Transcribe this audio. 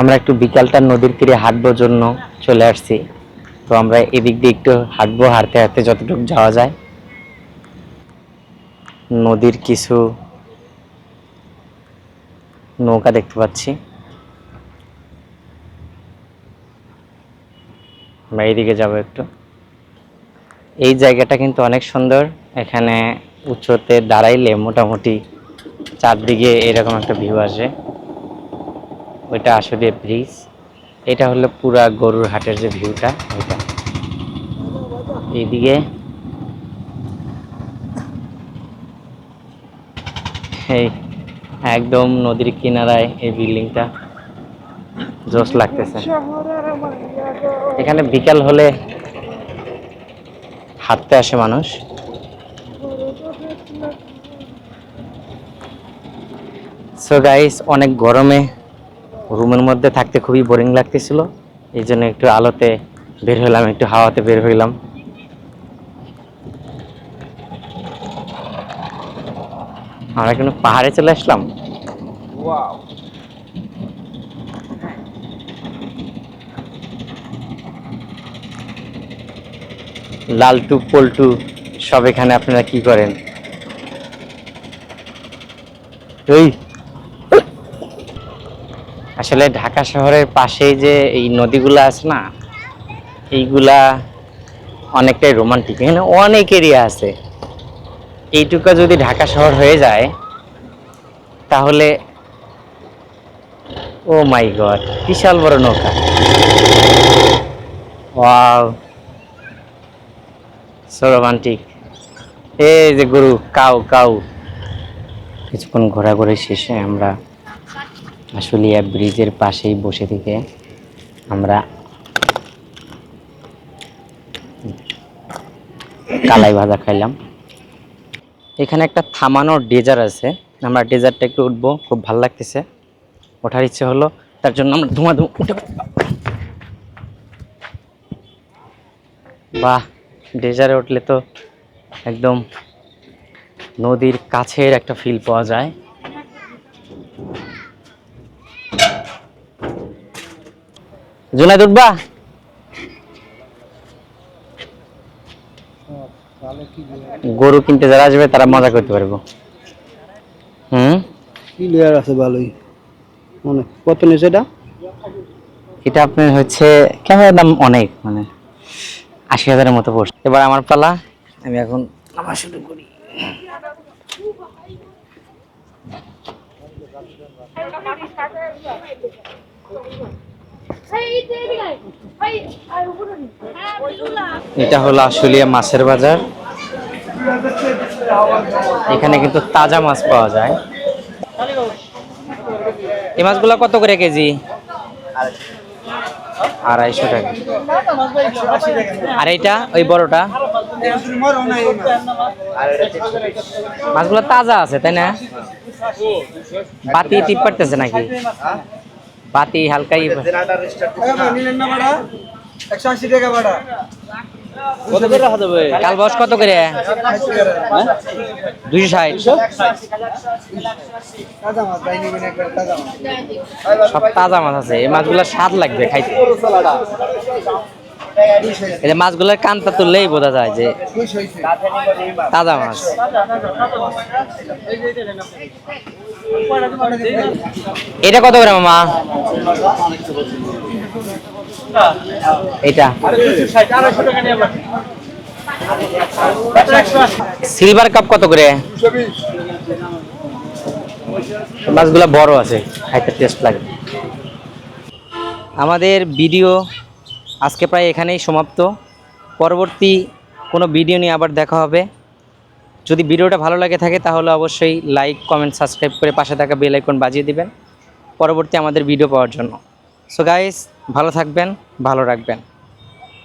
আমরা একটু বিকালটা নদীর তীরে হাঁটবার জন্য চলে আসছি। তো আমরা এদিক দিয়ে একটু হাঁটবো, হাঁটতে হাঁটতে যতটুকু যাওয়া যায়। নদীর কিছু নৌকা দেখতে পাচ্ছি। আমরা এইদিকে যাব একটু। এই জায়গাটা কিন্তু অনেক সুন্দর। এখানে উচ্চতে দাঁড়াইলে মোটামুটি চারদিকে এরকম একটা ভিউ আসে। ওইটা আসলে ব্রিজ। এটা হলো পুরা গরুর হাটের যে ভিউটা, ওইটা। এইদিকে। এই একদম নদীর কিনারায় এই বিল্ডিংটা। জোশ লাগতেছে। এখানে বিকাল হলে হাঁটতে আসে মানুষ। সো গাইস অনেক গরমে রুমের মধ্যে থাকতে খুবই বোরিং লাগতেছিল। এই জন্য একটু আলোতে বের হলাম একটু হাওয়াতে বের হইলাম। আমরা কিন্তু পাহাড়ে চলে আসলাম? লালটু পল্টু সব এখানে আপনারা কি করেন? এই আসলে ঢাকা শহরের পাশেই যে এই নদীগুলো আছে না, এইগুলা অনেকটাই রোমান্টিক এখানে অনেক এরিয়া আছে। এইটুকু যদি ঢাকা শহর হয়ে যায়, তাহলে ও মাই গড, বিশাল বড় নৌকা। ওয়াও। রোমান্টিক এই যে গরু, কাউ কাউ। কিছুক্ষণ ঘোরাঘুরি শেষে আমরা আশুলিয়া ব্রিজের পাশেই বসে থেকে আমরা কালাই ভাজা খাইলাম। এখানে একটা থামানোর ডেজার আছে। আমরা ডেজারটা একটু উঠবো, খুব ভালো লাগতেছে। ওঠার ইচ্ছে হলো, তার জন্য আমরা ধুমা ধুম উঠে বাহ ডেজারে উঠলে তো একদম নদীর কাছের একটা ফিল পাওয়া যায়। জুনাইদ উঠবা? গরু কিনতে যারা আসবে তারা মজা করতে পারব। হুম? ক্লিয়ার আছে ভালোই? মানে কত নিচে এটা? এটা আপনার হচ্ছে ক্যামেরার দাম অনেক মানে আশি হাজারের মতো পড়ছে। এবার আমার পালা আমি এখন নামা শুরু করি। এটা হলো আশুলিয়া মাছের বাজার। এখানে কিন্তু তাজা মাছ পাওয়া যায়। এই মাছগুলো কত করে কেজি? আড়াইশো টাকা। আর এইটা, ওই বড়টা? মাছগুলো তাজা আছে, তাই না? বাতি টিপ পারতেছে নাকি? বাতি হালকাই একশো আশি টাকা ভাড়া। কাল বয়স কত করে? দুইশো ষাট। সব তাজা মাছ আছে। এই মাছগুলো স্বাদ লাগবে খাইতে। এই যে মাছগুলোর কানটা তুললেই বোঝা যায় যে তাজা মাছ। এটা কত করে মামা এটা। সিলভার কাপ কত করে? মাছগুলো বড় আছে, খাইতে টেস্ট লাগে। আমাদের ভিডিও আজকে প্রায় এখানেই সমাপ্ত। পরবর্তী কোনো ভিডিও নিয়ে আবার দেখা হবে। যদি ভিডিওটা ভালো লাগে থাকে তাহলে অবশ্যই লাইক কমেন্ট সাবস্ক্রাইব করে পাশে থাকা বেল আইকন বাজিয়ে দিবেন। পরবর্তী আমাদের ভিডিও পাওয়ার জন্য। সো গাইস ভালো থাকবেন, ভালো রাখবেন।